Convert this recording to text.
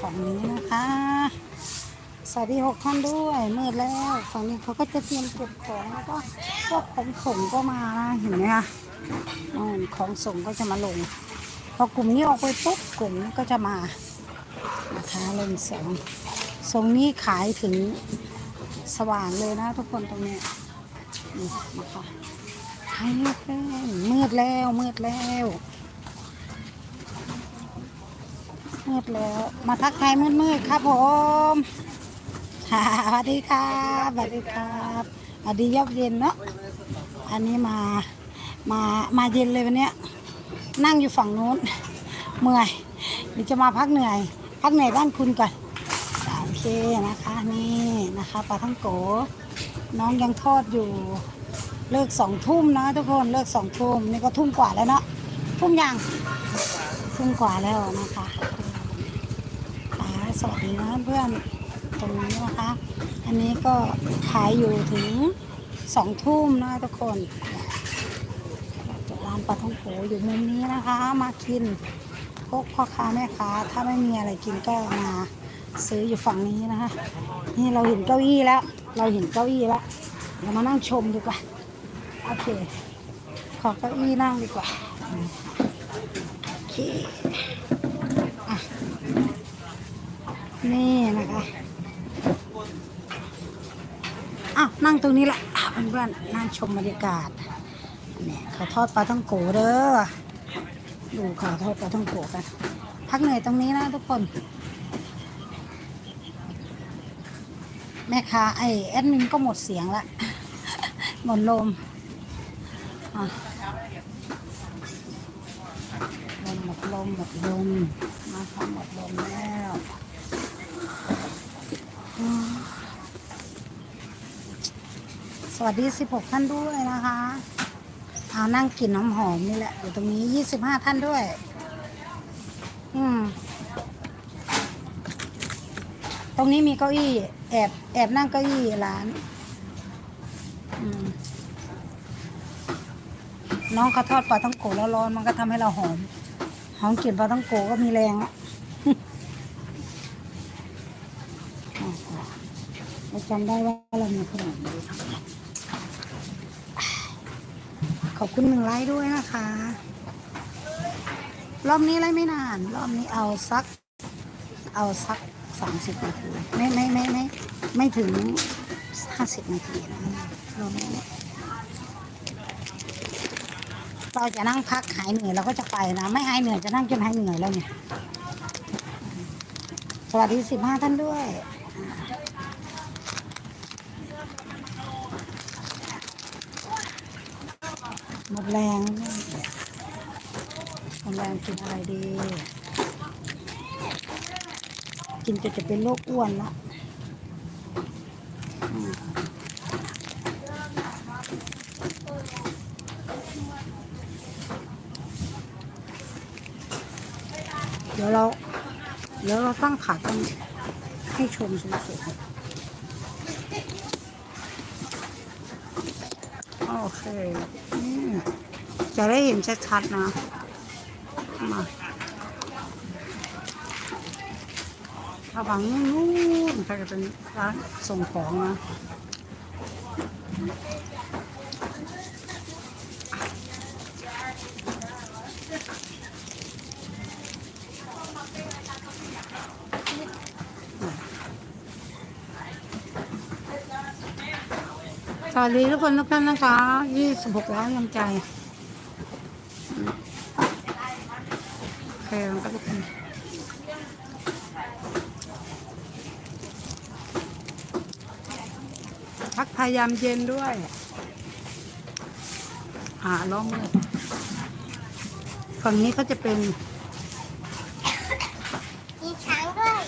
ฝั่งนี้นะคะ สวัสดีหกท่านด้วยมืดแล้วฝั่งนี้เขาก็จะเตรียมเก็บของแล้วก็พวกของส่งก็มานะเห็นไหมคะนู่นของส่งก็จะมาลง พอกลุ่มนี้ออกไปปุ๊บกลุ่มก็จะมานะคะลงส่งส่งนี้ขายถึงสว่างเลยนะทุกคนตรงนี้นี่นะคะขายมืดแล้วมืดแล้วมืดแล้ว มืดแล้ว มาทักทายมืดๆครับผมสวัสดีครับสวัสดีครับสวัสดียอบเย็นเนาะอันนี้มามามาเย็นเลยวันเนี้ยนั่งอยู่ฝั่งนู้นเมื่อยเดี๋ยวจะมาพักเหนื่อย พักเหนื่อยบ้านคุณก่อนโอเคนะคะนี่นะคะปลาทั้งโก น้องยังทอดอยู่เลิกสองทุ่มนะทุกคนเลิกสองทุ่มนี่ก็ทุ่มกว่าแล้วเนาะทุ่มยังทุ่มกว่าแล้วนะคะ สวัสดีนะเพื่อนตรงนี้นะคะ อันนี้ก็ขายอยู่ถึงสองทุ่มนะทุกคนร้านปลาท่องโกอยู่มุมนี้นะคะ มากินพวกพ่อค้าแม่ค้าถ้าไม่มีอะไรกินก็มาซื้ออยู่ฝั่งนี้นะคะ นี่เราเห็นเก้าอี้แล้ว เราเห็นเก้าอี้แล้วเรามานั่งชมดีกว่าโอเค ขอเก้าอี้นั่งดีกว่าโอเค นี่นะคะอ้าวนั่งตรงนี้แหละเพื่อนๆนั่งชมบรรยากาศเนี่ยเขาทอดปลาท่องโกเด้อดูเขาทอดปลาท่องโกกันพักเหนื่อยตรงนี้นะทุกคน แม่ค้าไอแอดมินก็หมดเสียงละหมดลมอะลมหมดลมหมดลมนะคะหมดลมแล้ว วัสดี 16 ท่านด้วยนะคะเอานั่งกินน้ำหอมนี่แหละ อยู่ตรงนี้ 25 ท่านด้วย อืม ตรงนี้มีเก้าอี้ แอบ แอบนั่งเก้าอี้ร้าน อืม น้องเขาทอดปลาต้องโกแล้วร้อนมันก็ทำให้เราหอม หอมกลิ่นปลาต้องโกก็มีแรงอะเราจำได้ว่าเรามีขนมดี ขอบคุณหนึ่งไลค์ด้วยนะคะ รอบนี้ไลค์ไม่นาน รอบนี้เอาสัก เอาสักสามสิบนาทีไม่ไม่ไม่ไม่ไม่ถึงห้าสิบนาทีนะรอบนี้เนี่ยเราจะนั่งพักหายเหนื่อยเราก็จะไปนะ ไม่หายเหนื่อยจะนั่งจนหายเหนื่อยแล้วเนี่ย สวัสดีสิบห้าท่านด้วย หมดแรงหมดแรงกินอะไรดี กินจนจะเป็นโรคอ้วนละเดี๋ยวเรา เดี๋ยวเราตั้งขากันให้ชมสวยๆ โอเคจะได้เห็นชัดๆนะมาถ้าบังนู่นใครจะเป็นร้านส่งของนะ สวัสดีทุกคนทุกท่านนะคะ 26 ล้านกำลังใจ โอเคครับทุกคนพักพยายามเย็นด้วยหาล้องเลยฝั่งนี้ก็จะเป็น มีช้างด้วย